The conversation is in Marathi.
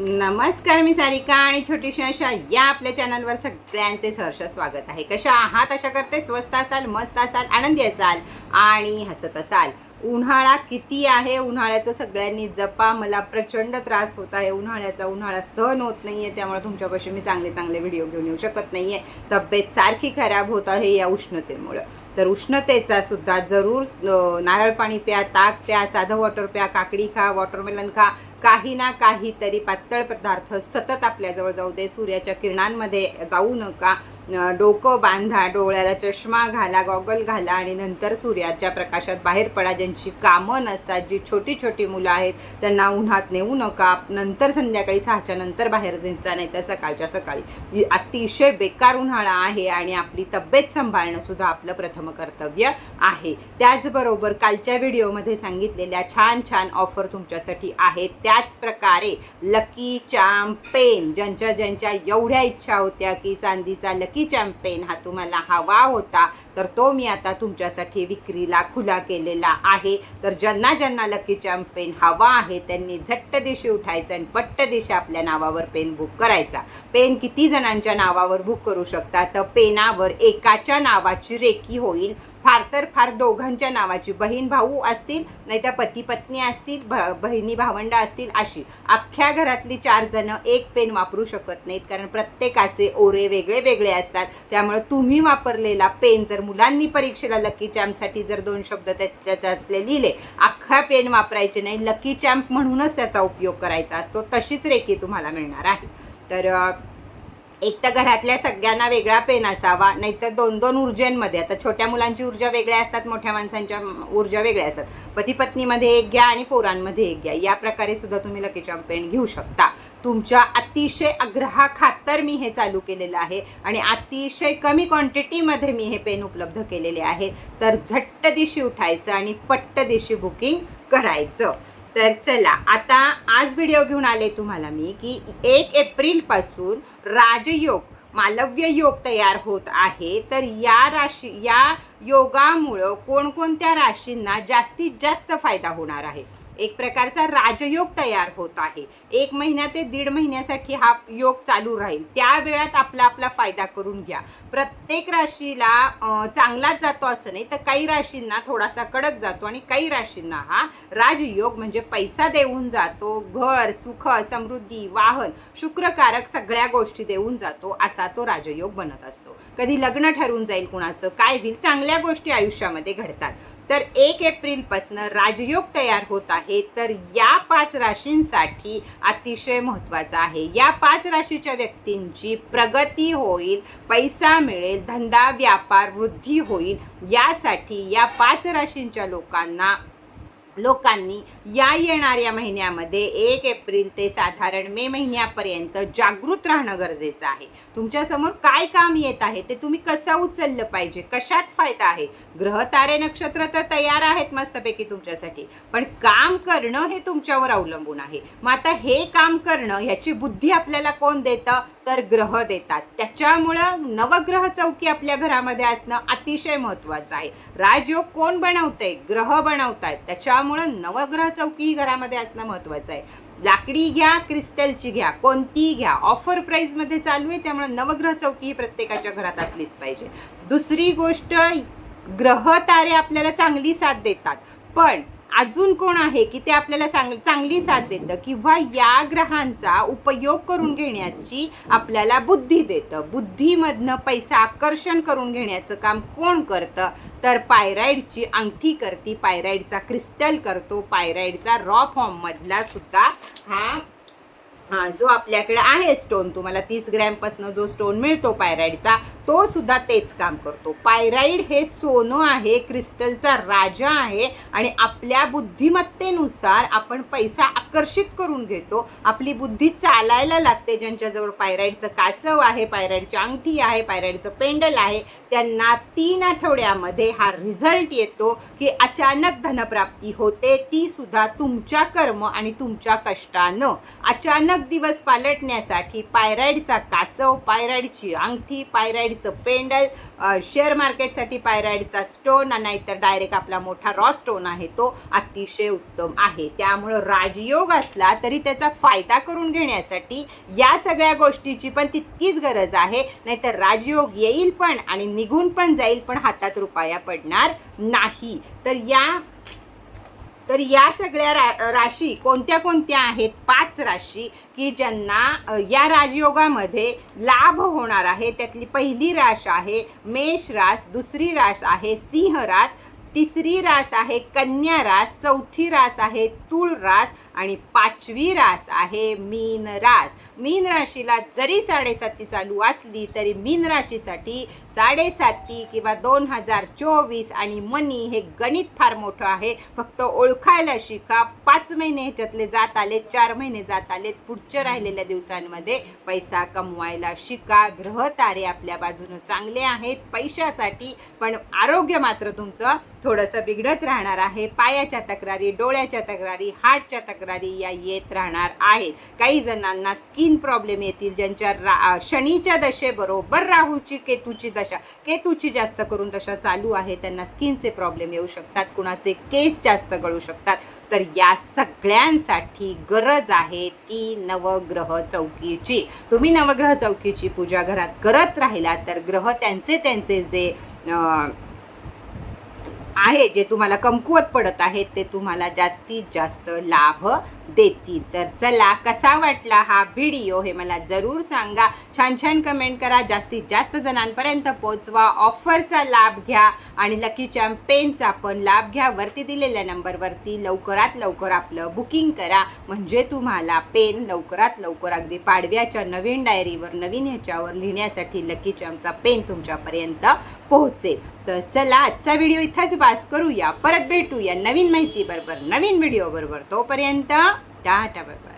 नमस्कार मी सारिका आणि छोटीशी अशा या आपल्या चॅनलवर सगळ्यांचे सहर्ष स्वागत आहे. कशा आहात? अशा करते. स्वस्त असाल मस्त असाल आनंदी असाल आणि हसत असाल. उन्हाळा किती आहे? उन्हाळ्याचं सगळ्यांनी जपा. मला प्रचंड त्रास होत आहे. उन्हाळ्याचा उन्हाळा सहन होत नाही आहे त्यामुळे तुमच्यापाशी मी चांगले चांगले व्हिडिओ घेऊन येऊ शकत नाही आहे तब्येत सारखी खराब होत आहे या उष्णतेमुळं. तर उष्णतेचा सुद्धा जरूर नारळ पाणी प्या ताक प्या साधं वॉटर प्या काकडी खा वॉटरमेलन खा काही ना काहीतरी पातळ पदार्थ सतत आपल्याजवळ जाऊ दे सूर्याच्या किरणांमध्ये जाऊ नका. डोकं बांधा डोळ्याला चष्मा घाला गॉगल घाला आणि नंतर सूर्याच्या प्रकाशात बाहेर पडा. ज्यांची कामं नसतात जी छोटी छोटी मुलं आहेत त्यांना उन्हात नेऊ नका. नंतर संध्याकाळी सहाच्या नंतर बाहेर जायचा नाही तर सकाळच्या सकाळी. अतिशय बेकार उन्हाळा आहे आणि आपली तब्येत सांभाळणं सुद्धा आपलं प्रथम कर्तव्य आहे. त्याचबरोबर कालच्या व्हिडिओमध्ये सांगितलेल्या छान छान ऑफर तुमच्यासाठी आहेत. त्याच प्रकारे लकी चाम पेन ज्यांच्या ज्यांच्या एवढ्या इच्छा होत्या की चांदीचा लकी चॅम्प चॅम्पेन हा तुम्हाला हवा होता तर तो मी आता तुमच्यासाठी विक्रीला खुला केलेला आहे. तर ज्यांना ज्यांना लकी चॅम्पेन हवा आहे त्यांनी झट्ट दिशी उठायचं आणि पट्ट दिशी आपल्या नावावर पेन बुक करायचा. पेन किती जणांच्या नावावर बुक करू शकता? तर पेनावर एकाच्या नावाची रेकी होईल. फार तर फार दोघांच्या नावाची. बहीण भाऊ असतील नाही तर पती पत्नी असतील भ- बहिणी भावंड असतील अशी. अख्ख्या घरातली चार जण एक पेन वापरू शकत नाहीत कारण प्रत्येकाचे ओरे वेगळे वेगळे असतात. त्यामुळे तुम्ही वापरलेला पेन जर मुलांनी परीक्षेला लकी चॅम्पसाठी जर दोन शब्द त्याच्यातले लिहिले अख्खा पेन वापरायचे नाही. लकी चॅम्प म्हणूनच त्याचा उपयोग करायचा असतो. तशीच रेखी तुम्हाला मिळणार आहे. तर एक तर घरातल्या सगळ्यांना वेगळा पेन असावा नाहीतर दोन दोन ऊर्जेंमध्ये. आता छोट्या मुलांची ऊर्जा वेगळ्या असतात मोठ्या माणसांच्या ऊर्जा वेगळ्या असतात. पती पत्नीमध्ये एक घ्या आणि पोरांमध्ये एक घ्या. या प्रकारे सुद्धा तुम्ही लकीच्या पेन घेऊ शकता. तुमच्या अतिशय आग्रहाखातर मी हे चालू केलेलं आहे आणि अतिशय कमी क्वांटिटीमध्ये मी हे पेन उपलब्ध केलेले आहे. तर झट्ट दिशी उठायचं आणि पट्ट दिशी बुकिंग करायचं. तर चला आता आज व्हिडिओ घेऊन आले तुम्हाला मी की एक एप्रिलपासून राजयोग मालव्य योग तयार होत आहे. तर या राशी या योगामुळं कोणकोणत्या राशींना जास्तीत जास्त फायदा होणार आहे? एक प्रकारचा राजयोग तयार होत आहे. एक महिन्या ते दीड महिन्यासाठी हा योग चालू राहील. त्या वेळात आपला आपला फायदा करून घ्या. प्रत्येक राशीला चांगलाच जातो असं नाही तर काही राशींना थोडासा कडक जातो आणि काही राशींना हा राजयोग म्हणजे पैसा देऊन जातो घर सुख समृद्धी वाहन शुक्रकारक सगळ्या गोष्टी देऊन जातो असा तो राजयोग बनत असतो. कधी लग्न ठरून जाईल कुणाचं काय होईल चांगल्या गोष्टी आयुष्यामध्ये घडतात. तर एक एप्रिलपासून राजयोग तयार होत आहे. तर या पाच राशींसाठी अतिशय महत्त्वाचं आहे. या पाच राशीच्या व्यक्तींची प्रगती होईल पैसा मिळेल धंदा व्यापार वृद्धी होईल. यासाठी या पाच राशींच्या लोकांना लोकांनी या येणाऱ्या महिन्यामध्ये एक एप्रिल ते साधारण मे महिन्यापर्यंत जागृत राहणं गरजेचं आहे. तुमच्यासमोर काय काम येत आहे ते तुम्ही कसं उचललं पाहिजे? कशात फायदा आहे? ग्रह तारे नक्षत्र तर तयार आहेत मस्तपैकी तुमच्यासाठी. पण काम करणं हे तुमच्यावर अवलंबून आहे. मग आता हे काम करणं ह्याची बुद्धी आपल्याला कोण देतं? तर ग्रह देतात. त्याच्यामुळं नवग्रह चौकी आपल्या घरामध्ये असणं अतिशय महत्त्वाचं आहे. राजयोग कोण बनवतंय? ग्रह बनवतायत त्याच्या नवग्रह चौकी ही घरामध्ये असणं महत्त्वाचं आहे. लाकडी घ्या क्रिस्टलची घ्या कोणतीही घ्या. ऑफर प्राईजमध्ये चालू आहे त्यामुळे नवग्रह चौकी ही प्रत्येकाच्या घरात असलीच पाहिजे. दुसरी गोष्ट ग्रह तारे आपल्याला चांगली साथ देतात. पण अजून कोण आहे की ते आपल्याला चांग चांगली साथ देतं किंवा या ग्रहांचा उपयोग करून घेण्याची आपल्याला बुद्धी देतं. बुद्धीमधनं पैसा आकर्षण करून घेण्याचं काम कोण करतं? तर पायराईडची अंगठी करती पायराईडचा क्रिस्टल करतो पायराईडचा रॉ फॉर्ममधला सुद्धा हा हा जो आपल्याकडे आहे स्टोन तुम्हाला तीस ग्रॅमपासून जो स्टोन मिळतो पायराईडचा तो सुद्धा तेच काम करतो. पायराईड हे सोनं आहे क्रिस्टलचा राजा आहे आणि आपल्या बुद्धिमत्तेनुसार आपण पैसा आकर्षित करून घेतो. आपली बुद्धी चालायला लागते ज्यांच्याजवळ पायराईडचं कासव आहे पायराईडची अंगठी आहे पायराईडचं पेंडल आहे त्यांना तीन आठवड्यामध्ये हा रिझल्ट येतो की अचानक धनप्राप्ती होते ती सुद्धा तुमच्या कर्म आणि तुमच्या कष्टानं. अचानक सतत दिवस पालटण्यासाठी पायराईडचा कासव पायराईडची अंगठी पायराईडचं पेंडल शेअर मार्केटसाठी पायराईडचा स्टोन नाहीतर डायरेक्ट आपला मोठा रॉ स्टोन आहे तो अतिशय उत्तम आहे. त्यामुळं राजयोग असला तरी त्याचा फायदा करून घेण्यासाठी या सगळ्या गोष्टीची पण तितकीच गरज आहे. नाहीतर राजयोग येईल पण आणि निघून पण जाईल पण हातात रुपाया पडणार नाही. तर या तर या सगळ्या रा राशी कोणत्या कोणत्या आहेत? पाच राशी की ज्यांना या राजयोगामध्ये लाभ होणार आहे. त्यातली पहिली राश आहे मेष रास दुसरी राश आहे सिंह रास. तिसरी रास आहे कन्या रास चौथी रास आहे तुळ रास आणि पाचवी रास आहे मीन रास. मीन राशीला जरी साडेसाती चालू असली तरी मीन राशीसाठी साडेसाती किंवा दोन हजार चोवीस आणि मनी हे गणित फार मोठं आहे. फक्त ओळखायला शिका पाच महिने ह्याच्यातले जात आले चार महिने जात आले पुढच्या राहिलेल्या दिवसांमध्ये पैसा कमवायला शिका. ग्रह तारे आपल्या बाजूनं चांगले आहेत पैशासाठी पण आरोग्य मात्र तुमचं थोडंसं बिघडत राहणार आहे पायाच्या तक्रारी डोळ्याच्या तक्रारी हार्टच्या तक्रारी या येत राहणार आहेत. काही जणांना स्किन प्रॉब्लेम येतील ज्यांच्या रा शनीच्या दशेबरोबर राहूची केतूची दशा केतूची जास्त करून दशा चालू आहे त्यांना स्किनचे प्रॉब्लेम येऊ शकतात कुणाचे केस जास्त गळू शकतात. तर या सगळ्यांसाठी गरज आहे ती नवग्रह चौकीची. तुम्ही नवग्रह चौकीची पूजा घरात करत राहिला तर ग्रह त्यांचे त्यांचे जे आहे जे तुम्हाला कमकुवत पडत आहेत ते तुम्हाला जास्तीत जास्त लाभ देतील. तर चला कसा वाटला हा व्हिडिओ हे मला जरूर सांगा. छान छान कमेंट करा. जास्तीत जास्त जणांपर्यंत पोचवा ऑफरचा लाभ घ्या आणि लकी चॅम्पेनचा पण लाभ घ्या. वरती दिलेल्या नंबरवरती लवकरात लवकर आपलं बुकिंग करा. म्हणजे तुम्हाला पेन लवकरात लवकर अगदी पाडव्याच्या नवीन डायरीवर नवीन ह्याच्यावर लिहिण्यासाठी लकी चॅम्पचा पेन तुमच्यापर्यंत पोहोचेल. तर चला आजचा व्हिडिओ इथंच बास करूया. परत भेटूया नवीन จ้าจ้าบ๊ายบาย